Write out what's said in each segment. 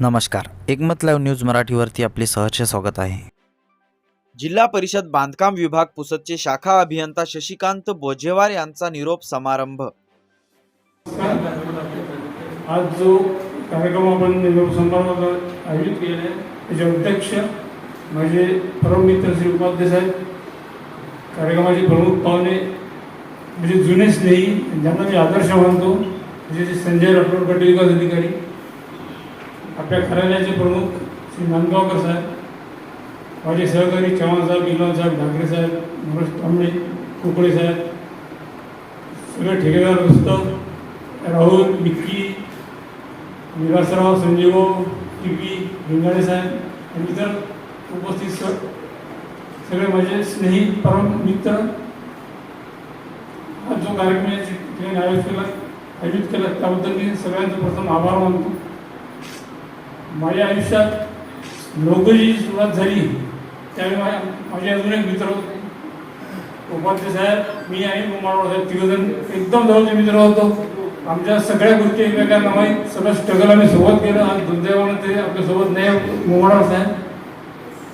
नमस्कार. एकमत live news मराठीवरती आपले सहर्ष स्वागत आहे. जिल्हा परिषद बांधकाम विभाग पुसदचे शाखा अभियंता शशिकांत बोजेवार यांचा निरोप समारंभ. आज जो कार्यक्रम आपण निरोप समारंभात आयोजित केलेला आहे त्याचे अध्यक्ष माझे परममित्र श्री उपाध्याय साहेब कार्यक्रमाचे प्रमुख पाहुणे म्हणजे जुने स्नेही ज्यांना मी आदर्श मानतो म्हणजे संजय राठोड गट विकास अधिकारी आपल्या कार्यालयाचे प्रमुख श्री नांदगावकर साहेब माझे सहकारी चव्हाण साहेब इलवान साहेब ढाकरे साहेब मनोज तांबडे कुकडे साहेब सगळे ठेकेदार दोस्त राहुल विक्की विलासराव संजीव टी पी लिंगाडे साहेब आणि इतर उपस्थित सर सगळे माझे स्नेही परम मित्र. हा जो कार्यक्रम ठिकाणी आयोजित केला आयोजित केला त्याबद्दल मी सगळ्यांचं प्रथम आभार मानतो. माझ्या आयुष्यात नोकरीची सुरुवात झाली. त्यावेळी माझ्या माझे अजून एक मित्र होते. उपाध्याय साहेब मी आणि कुमारराव साहेब तिघजण एकदम जवळचे मित्र होतो. आमच्या सगळ्या गोष्टी एकमेकांना माहीत. सगळं स्ट्रगल आम्ही सोबत केलं. आणि दुर्दैवानं ते आपल्यासोबत नाही मुमाराव साहेब.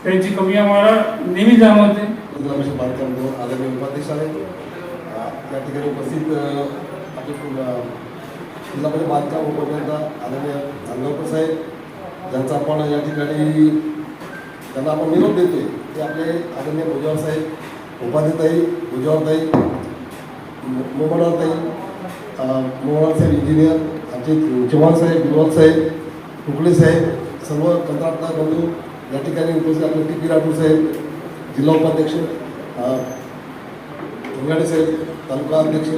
त्यांची कमी आम्हाला नेहमी जाणवते. बांधकाम आदरणीय उपाध्यक्ष आहेत त्या ठिकाणी उपस्थित अ, आपले जिल्हा परिषद बांधकाम उपकर्ता आदरणीय नांदगावकर साहेब ज्यांचा आपण या ठिकाणी त्यांना आपण निरोप देतोय ते आपले आदरणीय भुजावर साहेब उपाध्यताई भुजावरताई मोमडवारताई मोमडवार साहेब इंजिनियर आमचे चव्हाण साहेब बिलवाल साहेब कुकडे साहेब सर्व कंत्राटदार बंधू या ठिकाणी उपस्थित आपले टी पी राठोड साहेब जिल्हा उपाध्यक्ष उंगाडे साहेब तालुका अध्यक्ष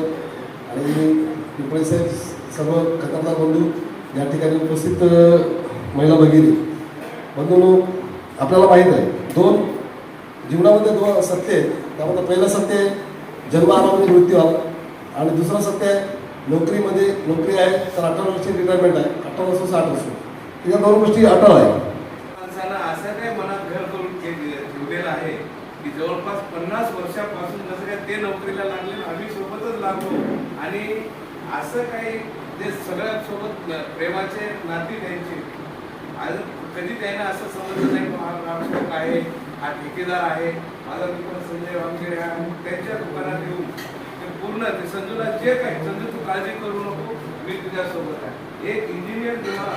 आणि पिंपळे साहेब सर्व खतरनाक बंधू या ठिकाणी उपस्थित महिला भगिनी. बंधू आपल्याला माहीत आहे दोन जीवनामध्ये दोन सत्य आहेत. त्यामध्ये पहिलं सत्य आहे जन्म आला म्हणजे मृत्यू आला. आणि दुसरं सत्य आहे नोकरीमध्ये नोकरी आहे तर अठरा वर्षी रिटायरमेंट आहे. अठरा वर्ष साठ वर्ष. या दोन गोष्टी अटळ आहे माणसानं असं काय मनात घर करून ठेवलेलं आहे की जवळपास पन्नास वर्षापासून जसं काय ते नोकरीला लागले आणि आम्ही सोबतच लागलो. आणि असं काही ते सगळ्यासोबत प्रेमाचे नाती त्यांचे आज कधी त्यांना असं समजलं नाही की हा ग्रामसेवक आहे हा ठेकेदार आहे माझा मित्र संजय वामगिरे आहे त्यांच्या दुकानात येऊन ते पूर्ण ते संजूला जे काही संजू तू काळजी करू नको मी तुझ्यासोबत आहे. एक इंजिनियर जेव्हा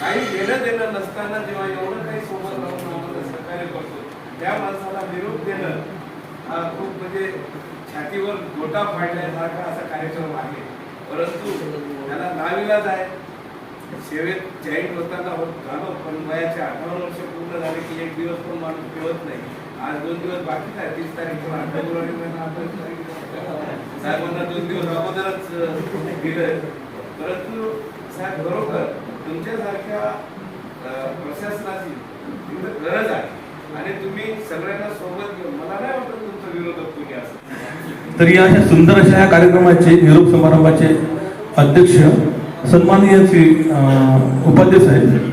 काही घेणं देणं नसताना जेव्हा एवढं काही सोबत राहून आम्हाला सहकार्य करतो त्या माणसाला निरोप देणं हा खूप म्हणजे छातीवर गोटा फाडल्यासारखा असा कार्यक्रम आहे. परंतु त्याला नाविलाज आहे. सेवेत जॉईन होताना होत झालो पण वयाचे अठ्ठावन्न वर्ष पूर्ण झाले की एक दिवस पण माणूस ठेवत नाही. आज दोन दिवस बाकीच आहे तीस तारीख किंवा अठरा फेब्रुवारी महिना अठ्ठावीस तारीख साहेबांना दोन दिवस अगोदरच दिलं परंतु साहेब बरोबर तुमच्यासारख्या प्रशासनाची तिथं गरज आहे. आणि तुम्ही सगळ्यांना सोबत घेऊन मला नाही वाटत तुमचं विरोधक कोणी असं तर या अशा सुंदर अशा या कार्यक्रमाचे निरोप समारंभाचे अध्यक्ष सन्माननीय श्री अं, साहेब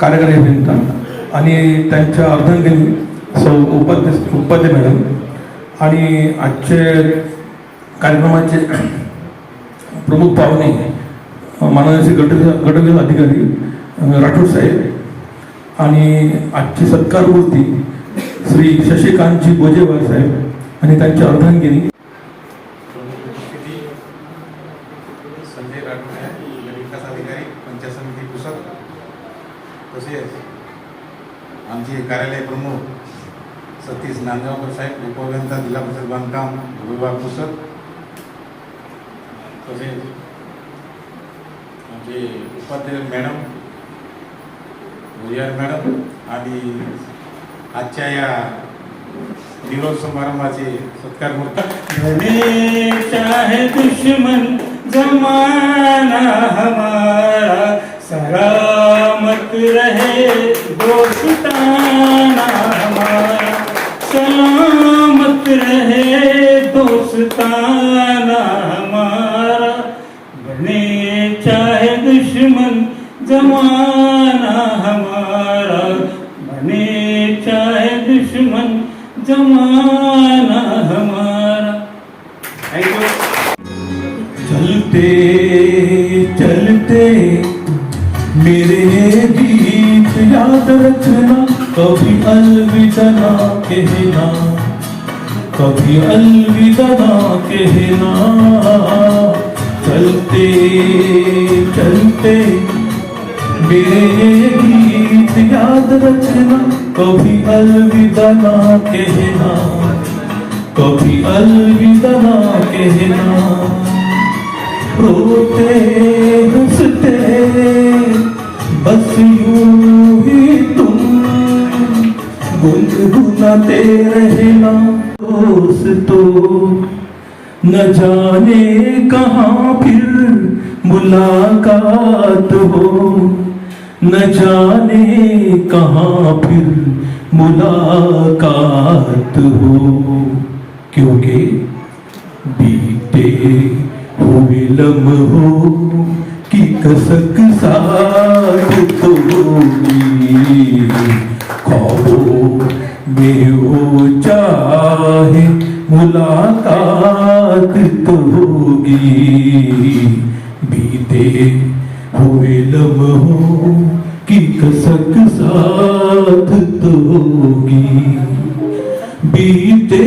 कार्यकारी अभियंता आणि त्यांच्या अर्धांगिनी सौ उपाध्यक्ष उपाध्याय मॅडम आणि आजचे कार्यक्रमाचे प्रमुख पाहुणे माननीय श्री गट गटविकास अधिकारी राठोड साहेब आणि आजची सत्कारमूर्ती श्री शशिकांतजी बोजेवार साहेब आणि त्यांच्या अर्धांगिनी उपस्थिती संजय राठोड आहे विकास अधिकारी पंचायत समिती पुसद तसेच आमचे कार्यालय प्रमुख सतीश नांदगावकर साहेब उपअभियंता जिल्हा परिषद बांधकाम विभाग पुसद तसेच आमचे उपाध्यक्ष मॅडम भुयार मॅडम आणि आजच्या या निरोप समारंभाचे सत्कार मूर्ती दुश्मन जमाना हमारा. सलामत रहे दोस्ताना दुश्मन जमाना हमारा बने चाहे दुश्मन जमाना हमारा थैंक यू चलते चलते मेरे भी याद रखना कभी अलविदा ना मेरे ये गीत याद रखना कभी अलविदा ना कहना कभी अलविदा ना कहना रोते हंसते बस यूं ही तुम गुनगुनाते रहना दोस्तों न जाने कहाँ फिर मुलाकात हो। न जाने कहाँ फिर मुलाकात हो। क्योंकि बीते हुए लम्हों हो की कसक साथ तो होगी ख्वाबों में हो चाहे मुलाकात तो होगी। बीते हुए लम्हों हो की कसक साथ तो होगी बीते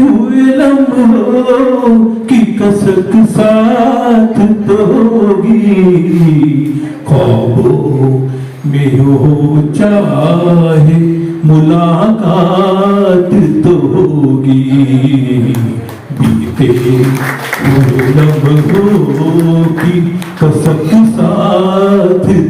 हुए लम्हों की कसक साथ दोगी ख्वाबों में हो चाहे मुलाकात तो होगी बीते हुए लम्हों की कसक साथ तो